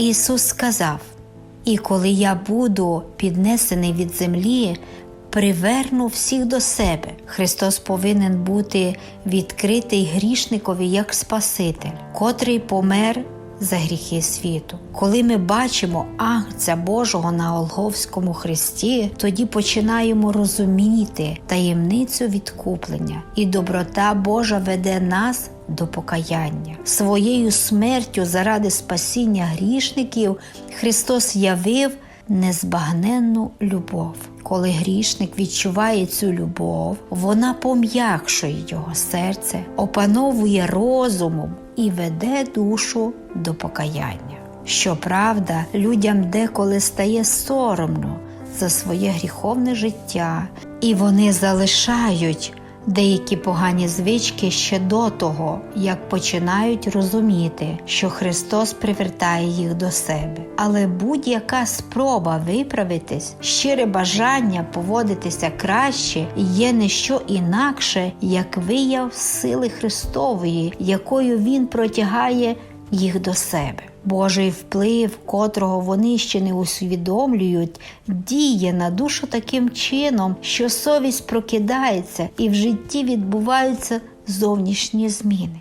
Ісус сказав: І коли я буду піднесений від землі, приверну всіх до себе. Христос повинен бути відкритий грішникові як Спаситель, котрий помер за гріхи світу. Коли ми бачимо Агнця Божого на Олговському хресті, тоді починаємо розуміти таємницю відкуплення, і доброта Божа веде нас до покаяння. Своєю смертю заради спасіння грішників Христос явив незбагненну любов. Коли грішник відчуває цю любов, вона пом'якшує його серце, опановує розумом і веде душу до покаяння. Щоправда, людям деколи стає соромно за своє гріховне життя, і вони залишають деякі погані звички ще до того, як починають розуміти, що Христос привертає їх до себе. Але будь-яка спроба виправитись, щире бажання поводитися краще є не що інакше, як вияв сили Христової, якою Він протягає їх до себе. Божий вплив, котрого вони ще не усвідомлюють, діє на душу таким чином, що совість прокидається і в житті відбуваються зовнішні зміни.